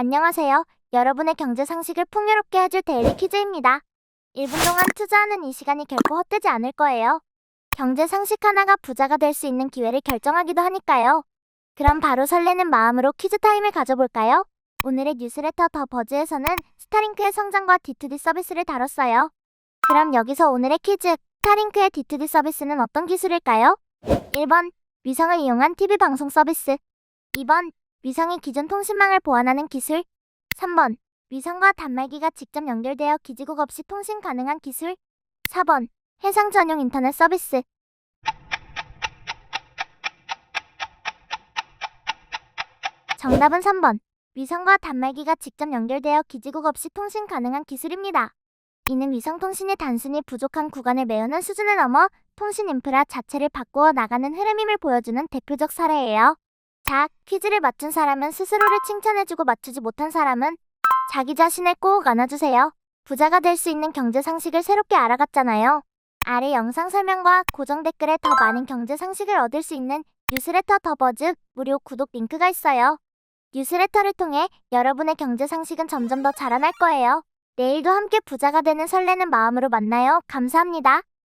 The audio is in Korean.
안녕하세요. 여러분의 경제 상식을 풍요롭게 해줄 데일리 퀴즈입니다. 1분 동안 투자하는 이 시간이 결코 헛되지 않을 거예요. 경제 상식 하나가 부자가 될 수 있는 기회를 결정하기도 하니까요. 그럼 바로 설레는 마음으로 퀴즈 타임을 가져볼까요? 오늘의 뉴스레터 더 버즈에서는 스타링크의 성장과 D2D 서비스를 다뤘어요. 그럼 여기서 오늘의 퀴즈, 스타링크의 D2D 서비스는 어떤 기술일까요? 1번, 위성을 이용한 TV 방송 서비스. 2번, 위성이 기존 통신망을 보완하는 기술. 3번, 위성과 단말기가 직접 연결되어 기지국 없이 통신 가능한 기술. 4번, 해상 전용 인터넷 서비스. 정답은 3번. 위성과 단말기가 직접 연결되어 기지국 없이 통신 가능한 기술입니다. 이는 위성 통신이 단순히 부족한 구간을 메우는 수준을 넘어 통신 인프라 자체를 바꾸어 나가는 흐름임을 보여주는 대표적 사례예요. 자, 퀴즈를 맞춘 사람은 스스로를 칭찬해주고 맞추지 못한 사람은 자기 자신을 꼭 안아주세요. 부자가 될 수 있는 경제 상식을 새롭게 알아갔잖아요. 아래 영상 설명과 고정 댓글에 더 많은 경제 상식을 얻을 수 있는 뉴스레터 더 버즈 무료 구독 링크가 있어요. 뉴스레터를 통해 여러분의 경제 상식은 점점 더 자라날 거예요. 내일도 함께 부자가 되는 설레는 마음으로 만나요. 감사합니다.